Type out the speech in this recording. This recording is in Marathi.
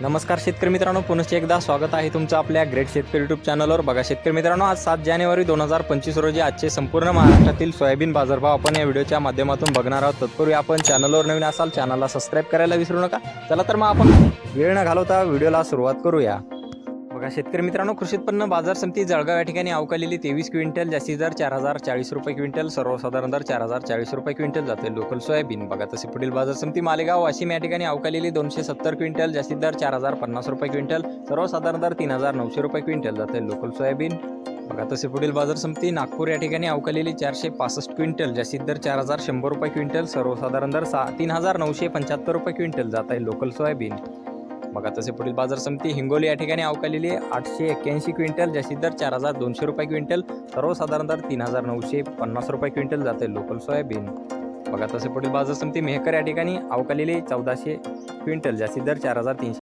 नमस्कार शेतकरी मित्रांनो पुनश्च एकदा स्वागत आहे तुमचं आपल्या ग्रेट शेतकरी युट्यूब चॅनलवर बघा शेतकरी मित्रांनो आज सात जानेवारी दोन हजार पंचवीस रोजी आजचे संपूर्ण महाराष्ट्रातील सोयाबीन बाजारभाव आपण या व्हिडिओच्या माध्यमातून बघणार आहोत. तत्पूर्वी आपण चॅनलवर नवीन असाल चॅनलला सबस्क्राईब करायला विसरू नका. चला तर मग आपण वेळ न घालवता व्हिडिओला सुरुवात करूया. बघा शेतकरी मित्रांनो कृषी उत्पन्न बाजार समिती जळगाव या ठिकाणी अवकालेली तेवीस क्विंटल जास्तीत दर चार हजार चाळीस रुपये क्विंटल सर्वसाधारण दर चार हजार चाळीस रुपये क्विंटल जाते लोकल सोयाबीन. बघा तसे पुढील बाजार समिती मालेगाव वाशिम या ठिकाणी अवकालेली दोनशे सत्तर क्विंटल जास्तीत दर चार हजार पन्नास रुपये क्विंटल सर्वसाधारण दर तीन हजार नऊशे रुपये क्विंटल जाते लोकल सोयाबीन. बघा तसे पुढील बाजार समिती नागपूर या ठिकाणी अवकालेली चारशे पासष्ट क्विंटल जास्तीत दर चार हजार शंभर रुपये क्विंटल सर्वसाधारण दर सहा तीन हजार नऊशे पंच्याहत्तर रुपये क्विंटल जात आहे लोकल सोयाबीन. बघा तसे पुढील बाजार समिती हिंगोली या ठिकाणी अवकालेली आठशे एक्क्याऐंशी क्विंटल जास्तीत दर चार हजार दोनशे रुपये क्विंटल. सर्वसाधारण दर तीन हजार नऊशे पन्नास रुपये क्विंटल जाते लोकल सोयाबीन. बघा तसे पुढील बाजार समिती मेहकर या ठिकाणी अवकालेली चौदाशे क्विंटल जास्तीत दर चार हजार तीनशे